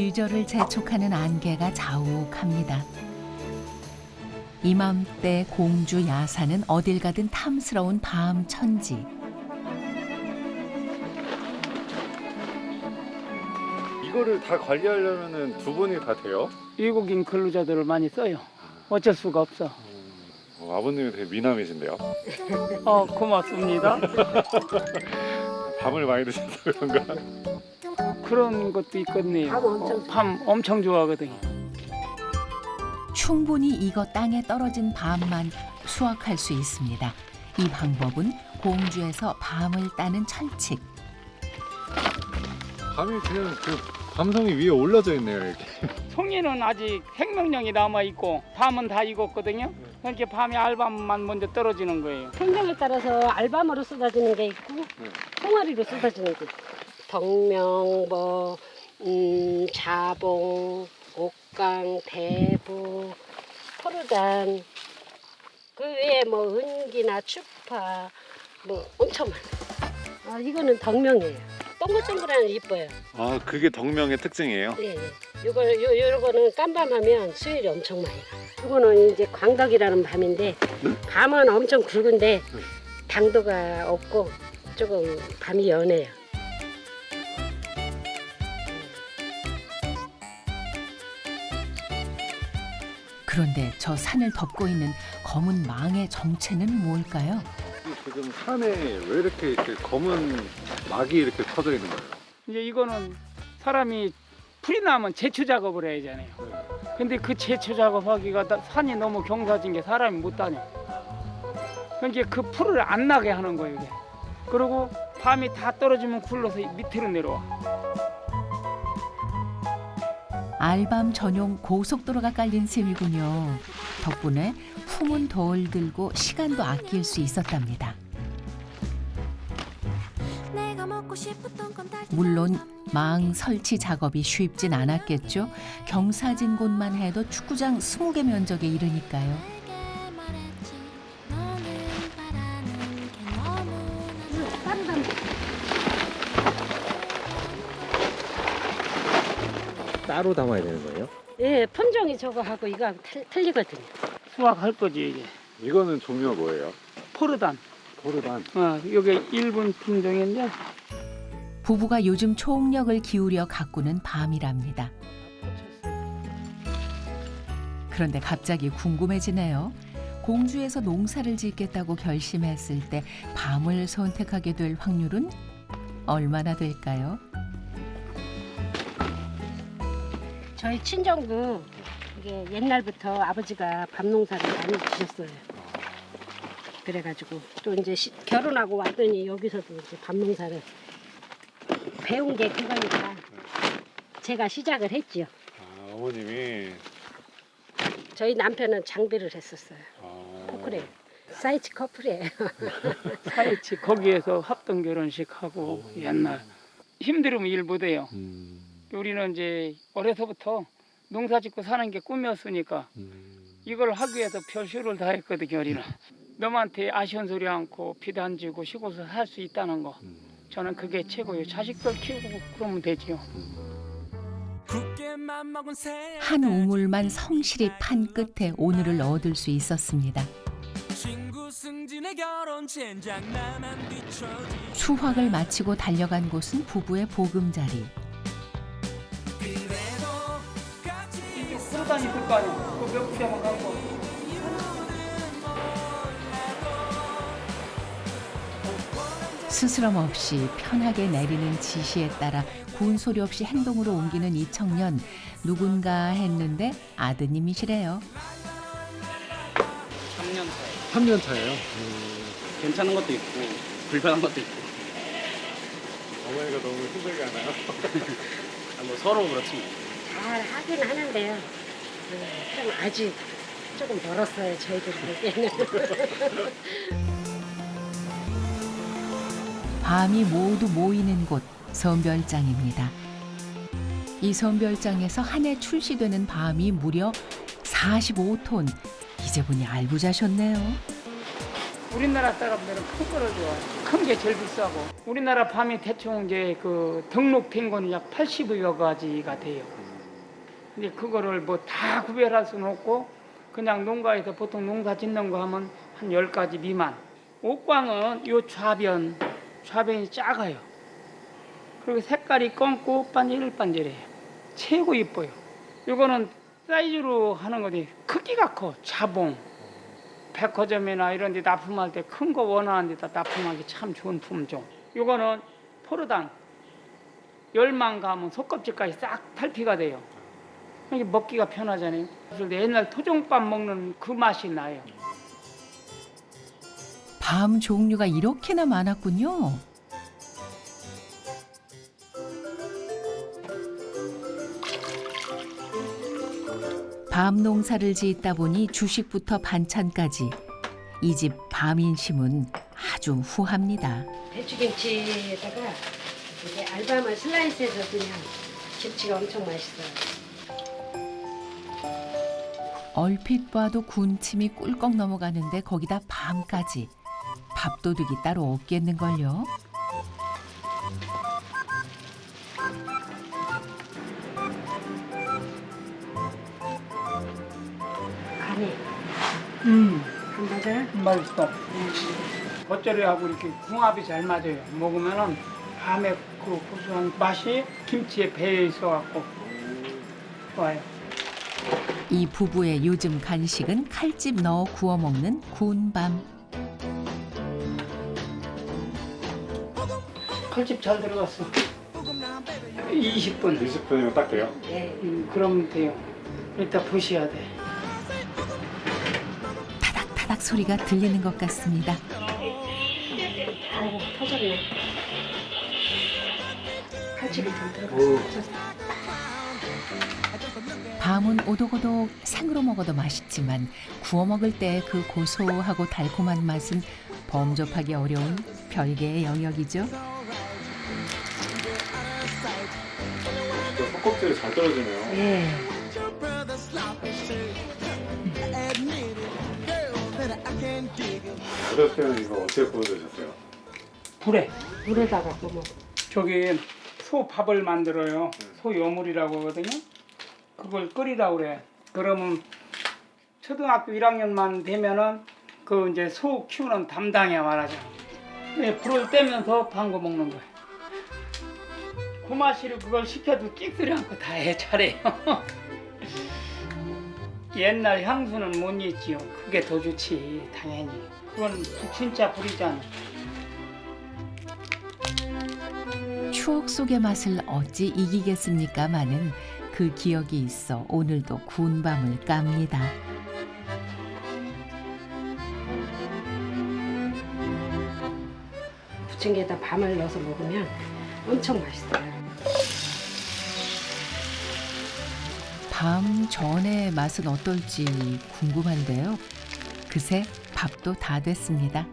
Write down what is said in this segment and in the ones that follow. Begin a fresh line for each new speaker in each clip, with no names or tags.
귀저를 재촉하는 안개가 자욱합니다. 이맘때 공주 야산은 어딜 가든 탐스러운 밤 천지.
이거를 다 관리하려면은 두 분이 다 돼요?
외국인 근로자들을 많이 써요. 어쩔 수가 없어.
어, 아버님이 되게 미남이신데요.
어, 고맙습니다.
밤을 많이 드셔서 그런가?
그런 것도 있거든요. 어, 밤 엄청 좋아하거든요.
충분히 익어 땅에 떨어진 밤만 수확할 수 있습니다. 이 방법은 공주에서 밤을 따는 철칙.
밤이 그냥 그 밤송이 위에 올라져 있네요 이렇게.
송이는 아직 생명력이 남아 있고 밤은 다 익었거든요. 그러니까 밤에 알밤만 먼저 떨어지는 거예요.
품종에 따라서 알밤으로 쏟아지는 게 있고 송아리로 쏟아지는 게 있고 덕명, 뭐 음, 자봉, 옥강, 대부, 포르단 그 외에 뭐 은기나 추파 뭐 엄청 많아요. 아, 이거는 덕명이에요. 동글동글하니 이뻐요.
아 그게 덕명의 특징이에요.
예, 예. 요거 요 요거는 깜밤하면 수율이 엄청 많이 나요. 요거는 이제 광덕이라는 밤인데 밤은 엄청 굵은데 당도가 없고 조금 밤이 연해요.
그런데 저 산을 덮고 있는 검은 망의 정체는 뭘까요?
지금 산에 왜 이렇게, 이렇게 검은 막이 이렇게 퍼져 있는 거예요?
이제 이거는 사람이 풀이 나면 제초 작업을 해야 하잖아요. 근데 그 제초 작업하기가 다- 산이 너무 경사진 게 사람이 못 다녀. 그러니까 그 풀을 안 나게 하는 거예요. 이게. 그리고 밤이 다 떨어지면 굴러서 밑으로 내려와.
알밤 전용 고속도로가 깔린 셈이군요. 덕분에 품은 덜 들고 시간도 아낄 수 있었답니다. 물론 망 설치 작업이 쉽진 않았겠죠. 경사진 곳만 해도 축구장 20개 면적에 이르니까요.
따로 담아야 되는 거예요?
예, 품종이 저거하고 이거 틀, 틀리거든요.
수확할 거지 이게.
이거는 종류가 뭐예요?
포르단.
포르단.
어, 이게 일본 품종인데
부부가 요즘 총력을 기울여 가꾸는 밤이랍니다. 그런데 갑자기 궁금해지네요. 공주에서 농사를 짓겠다고 결심했을 때 밤을 선택하게 될 확률은 얼마나 될까요?
저희 친정도 이게 옛날부터 아버지가 밤농사를 많이 지셨어요. 그래가지고 또 이제 시- 결혼하고 왔더니 여기서도 이제 밤농사를 배운 게 그거니까 제가 시작을 했지요.
아, 어머님이
저희 남편은 장비를 했었어요.
아,
커플이에요. 사이즈 커플이에요.
사이치 거기에서 합동 결혼식 하고 옛날 힘들으면 일 못해요.
음,
우리는 이제 어려서부터 농사 짓고 사는 게 꿈이었으니까
음.
이걸 하기 위해서 별수를 다 했거든요, 우리는. 남한테 아쉬운 소리 않고 피도 안 지고 시골에서 살 수 있다는 거. 저는 그게 최고예요. 자식들 키우고 그러면 되지요.
한 우물만 성실히 판 끝에 오늘을 얻을 수 있었습니다. 수확을 마치고 달려간 곳은 부부의 보금자리.
거 아니에요. 그몇 푸대만 갖고.
스스럼 없이 편하게 내리는 지시에 따라 군소리 없이 행동으로 옮기는 이 청년 누군가 했는데 아드님이시래요.
3년
3년 차예요.
괜찮은 것도 있고 불편한 것도 있고
어머니가 너무 힘들게 하나요?
아, 뭐 서로 그렇지 뭐.
잘 하긴 하는데요. 네, 좀 아직 조금 멀었어요. 저희들 보기에는.
밤이 모두 모이는 곳 선별장입니다. 이 선별장에서 한 해 출시되는 밤이 무려 45톤. 이제 보니 알부자셨네요.
우리나라 사람들은 큰 거를 좋아해요. 큰게 제일 비싸고. 우리나라 밤이 대충 이제 그 등록된 거는 약 80여 가지가 돼요. 근데 그거를 뭐 다 구별할 수는 없고 그냥 농가에서 보통 농사 짓는 거 하면 한 10가지 미만. 옥광은 요 좌변, 좌변이 작아요. 그리고 색깔이 검고 반질반질해요. 최고 이뻐요. 요거는 사이즈로 하는 거지 크기가 커. 자봉. 백화점이나 이런 데 납품할 때 큰 거 원하는 데 다 납품하기 참 좋은 품종. 요거는 포르단. 열만 가면 속껍질까지 싹 탈피가 돼요. 이게 먹기가 편하잖아요. 그래서 옛날 토종밥 먹는 그 맛이 나요.
밤 종류가 이렇게나 많았군요. 밤 농사를 짓다 보니 주식부터 반찬까지 이 집 밤인심은 아주 후합니다.
배추김치에다가 이게 알밤을 슬라이스해서 그냥 김치가 엄청 맛있어요.
얼핏 봐도 군침이 꿀꺽 넘어가는데 거기다 밤까지 밥도둑이 따로 없겠는걸요.
간이
음,
간 맞아요?
맛있어. 겉절이하고 이렇게 궁합이 잘 맞아요. 먹으면은 밤에 그 고소한 맛이 김치에 배어 있어갖고 좋아요.
이 부부의 요즘 간식은 칼집 넣어 구워 먹는 군밤.
칼집 잘 들어갔어. 20분.
20분이면 딱 돼요?
네.
음, 그럼 돼요. 이따 보셔야 돼.
타닥타닥 소리가 들리는 것 같습니다.
아이고 터졌네. 칼집이 좀 들어갔어.
밤은 오독오독 생으로 먹어도 맛있지만 구워 먹을 때 그 고소하고 달콤한 맛은 범접하기 어려운 별개의 영역이죠.
저 속껍질이 잘 떨어지네요.
예.
어렸을 때는 이거 어떻게 구워 드셨어요?
불에
물에다가 구워.
저기 소 밥을 만들어요. 소 여물이라고 하거든요. 그걸 끓이라고 그래. 그러면 초등학교 1학년만 되면은 그 이제 소 키우는 담당이야 말하자. 네, 불을 떼면서 방구 먹는 거예요. 고마시를 그걸 시켜도 찍소리 않고 다 해 잘해요. 옛날 향수는 못 잊지요. 그게 더 좋지 당연히. 그건 진짜 불이잖아.
추억 속의 맛을 어찌 이기겠습니까마는 그 기억이 있어 오늘도 군밤을 깝니다.
부침개에다 밤을 넣어서 먹으면 엄청 맛있어요.
밤 전의 맛은 어떨지 궁금한데요. 그새 밥도 다 됐습니다.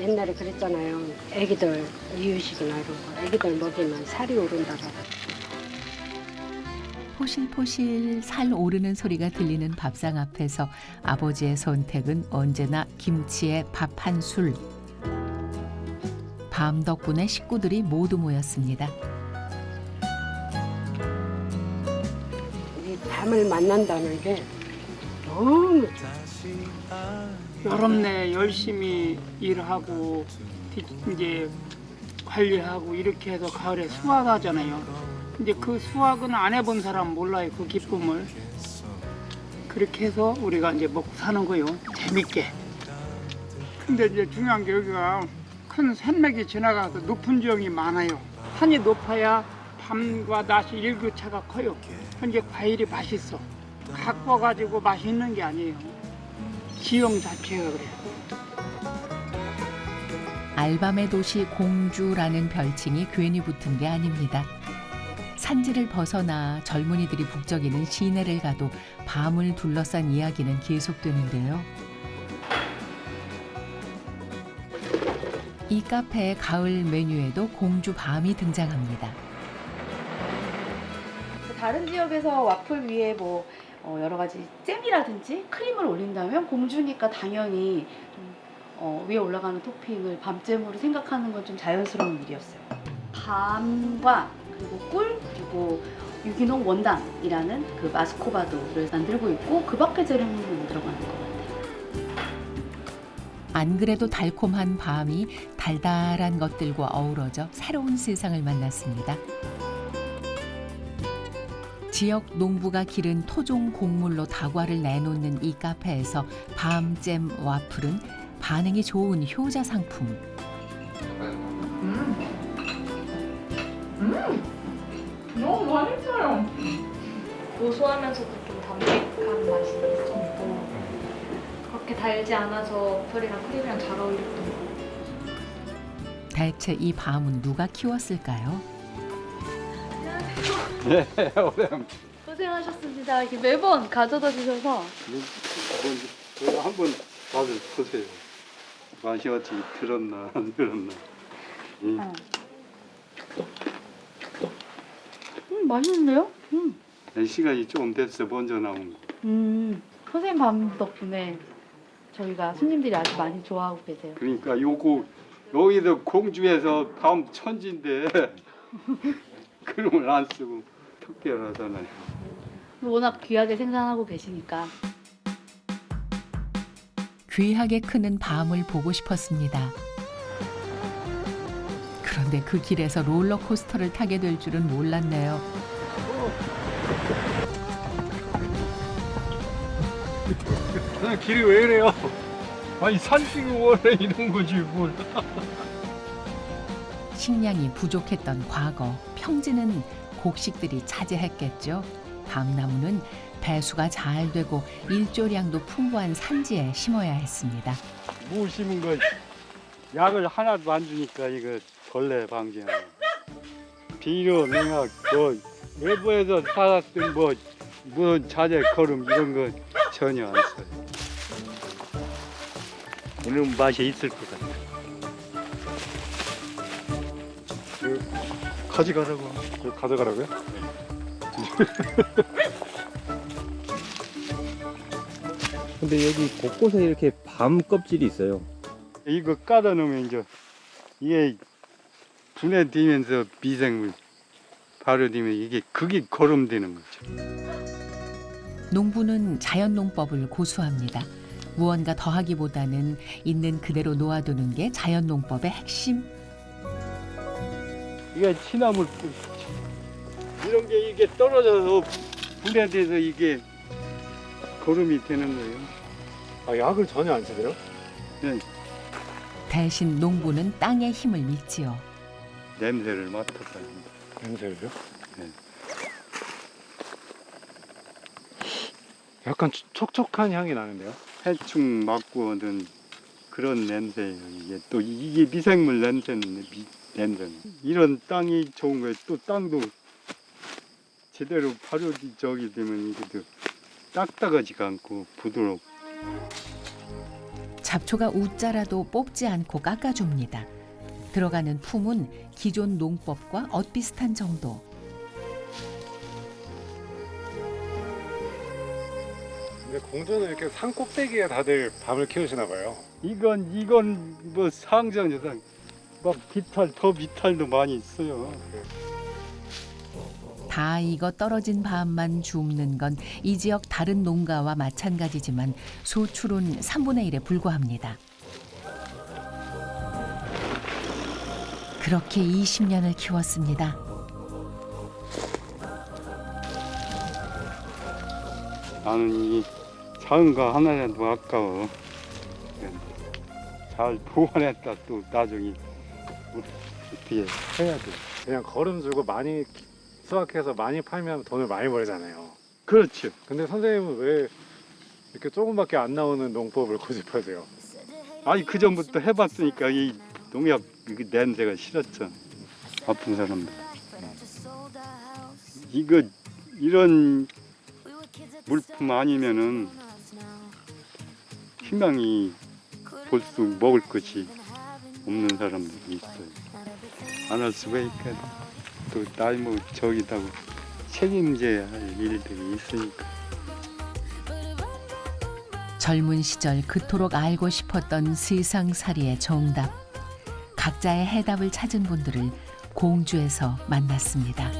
옛날에 그랬잖아요. 애기들 이유식이나 이런 거 애기들 먹이면 살이 오른다고.
포실포실 살 오르는 소리가 들리는 밥상 앞에서 아버지의 선택은 언제나 김치에 밥 한 술. 밤 덕분에 식구들이 모두 모였습니다.
이 밤을 만난다는 게 너무
여름 내 열심히 일하고 뒤- 이제 관리하고 이렇게 해서 가을에 수확하잖아요. 이제 그 수확은 안 해본 사람 몰라요 그 기쁨을. 그렇게 해서 우리가 이제 먹고 사는 거요. 재밌게. 근데 이제 중요한 게 여기가 큰 산맥이 지나가서 높은 지형이 많아요. 산이 높아야 밤과 낮이 일교차가 커요. 현재 과일이 맛있어. 갖고 와가지고 맛있는 게 아니에요. 지형 자체가 그래요.
알밤의 도시 공주라는 별칭이 괜히 붙은 게 아닙니다. 산지를 벗어나 젊은이들이 북적이는 시내를 가도 밤을 둘러싼 이야기는 계속되는데요. 이 카페의 가을 메뉴에도 공주 밤이 등장합니다.
다른 지역에서 와플 위에 뭐 어, 여러 가지 잼이라든지 크림을 올린다면 공주니까 당연히 좀, 어, 위에 올라가는 토핑을 밤잼으로 생각하는 건 좀 자연스러운 일이었어요. 밤과 그리고 꿀 그리고 유기농 원당이라는 그 마스코바도를 만들고 있고 그 밖에 재료는 들어가는 것 같아요.
안 그래도 달콤한 밤이 달달한 것들과 어우러져 새로운 세상을 만났습니다. 지역 농부가 기른 토종 곡물로 다과를 내놓는 이 카페에서 밤잼 와플은 반응이 좋은 효자 상품.
너무 맛있어요. 고소하면서도 좀 담백한 맛이 있었고 그렇게 달지 않아서 와플이랑 크림이랑 잘 어울렸던 것 같아요.
대체 이 밤은 누가 키웠을까요?
네, 오랜.
고생하셨습니다. 이렇게 매번 가져다 주셔서
한번 한번 맛을 보세요. 맛이 어찌 들었나 안 들었나. 음.
어. 음, 맛있는데요? 음.
시간이 좀 됐어 먼저 나온 거.
음, 선생님 밤 덕분에 저희가 손님들이 아주 많이 좋아하고 계세요.
그러니까 요거 여기도 공주에서 밤 천지인데 그림을 안 쓰고 특별하잖아요.
워낙 귀하게 생산하고 계시니까.
귀하게 크는 밤을 보고 싶었습니다. 그런데 그 길에서 롤러코스터를 타게 될 줄은 몰랐네요.
그냥 길이 왜 이래요? 아니 산길이 원래 이런 거지 뭘.
식량이 부족했던 과거 평지는 곡식들이 차지했겠죠. 밤나무는 배수가 잘 되고 일조량도 풍부한 산지에 심어야 했습니다.
무 심은 거 약을 하나도 안 주니까 이거 벌레 방지하는 거. 비료 냉각 뭐 외부에서 사왔던 뭐 무슨 자재 거름 이런 거 전혀 안 써요. 이런 맛이 있을 것 같아. 가져가라고. 가져가라고요?
근데 여기 곳곳에 이렇게 밤 껍질이 있어요.
이거 까다 놓으면 이제 이게 분해 되면서 미생물 발효되면 이게 그게 거름되는 거죠.
농부는 자연농법을 고수합니다. 무언가 더하기보다는 있는 그대로 놓아두는 게 자연농법의 핵심.
이게 시나물. 이런 게 이게 떨어져서 분해돼서 이게 거름이 되는 거예요.
아, 약을 전혀 안 쓰세요?
대신 농부는 땅의 힘을 믿지요.
냄새를 맡아서 합니다.
냄새를요?
네.
약간 촉- 촉촉한 향이 나는데요?
해충 맞고 얻은 그런 냄새예요. 이게 또 이게 미생물 냄새는 미, 냄새는 이런 땅이 좋은 거예요. 또 땅도 제대로 발효 저기 되면 이게 또 딱딱하지가 않고 부드럽고
잡초가 웃자라도 뽑지 않고 깎아줍니다. 들어가는 품은 기존 농법과 엇비슷한 정도.
근데 공주는 이렇게 산 꼭대기에 다들 밤을 키우시나 봐요.
이건 이건 뭐 상장자상 막 비탈 더 비탈도 많이 있어요.
다 익어 떨어진 밤만 줍는 건 이 지역 다른 농가와 마찬가지지만 소출은 3분의 1에 불과합니다. 그렇게 20년을 키웠습니다.
나는 이 작은 거 하나라도 아까워. 잘 보관했다 또 나중에 어떻게 해야 돼.
그냥 거름 주고 많이 수확해서 많이 팔면 돈을 많이 벌잖아요.
그렇죠.
근데 선생님은 왜 이렇게 조금밖에 안 나오는 농법을 고집하세요?
아니 그 전부터 해봤으니까 이 농약 그 냄새가 싫었죠. 아픈 사람들. 이거 이런 물품 아니면은 희망이 볼 수 먹을 것이 없는 사람들이 있어요. 안 할 수가 있까 또 나이 뭐 저기다고 책임져야 할 일들이 있으니까.
젊은 시절 그토록 알고 싶었던 세상살이의 정답. 각자의 해답을 찾은 분들을 공주에서 만났습니다.